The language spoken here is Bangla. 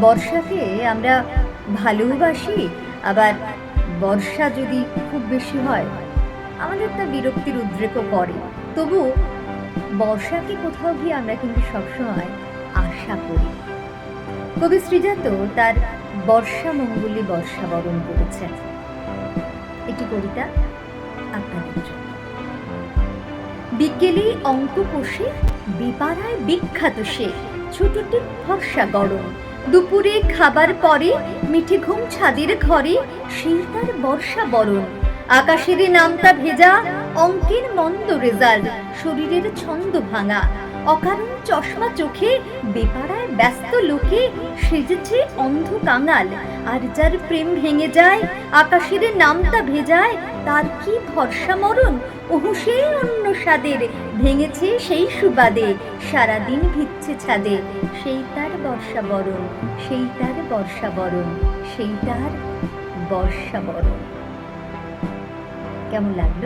বর্ষাকে আমরা ভালোবাসি আবার বর্ষা যদি খুব বেশি হয়, আমাদের তা বিরক্তির উদ্রেকও করে। তবু বর্ষাকে কোথাও গিয়ে আমরা কিন্তু সবসময় আশা করি। কবি শ্রীজাত তার বর্ষা মঙ্গলী বর্ষা বরণ করেছেন। একটি কবিতা আপনাদের জন্য। বিকেলে অঙ্ক কষে বেপাড়ায় বিখ্যাত সে ছোটটি ফর্সা গরম। দুপুরে খাবার পরে মিঠে ঘুম ছাদের ঘরে সেই বর্ষা বরণ। আকাশের নামটা ভেজা অঙ্কের মন্দ রেজাল্ট, শরীরের ছন্দ ভাঙা, অকারণ চশমা চোখে বেপাড়ায় ব্যস্ত লোকে সেজেছে অন্ধ কাঙাল, আর যার প্রেম ভেঙে যায়, আকাশের নামটা ভেজায় তার কি ভরসা মরণ? ওহু সেই অন্য স্বাদের, ভেঙেছে সেই সুবাদে সারাদিন ভিচ্ছে ছাদে। সেই তার বর্ষা বরণ, সেই তার বর্ষা বরণ, সেই তার বর্ষা বরণ। কেমন লাগল?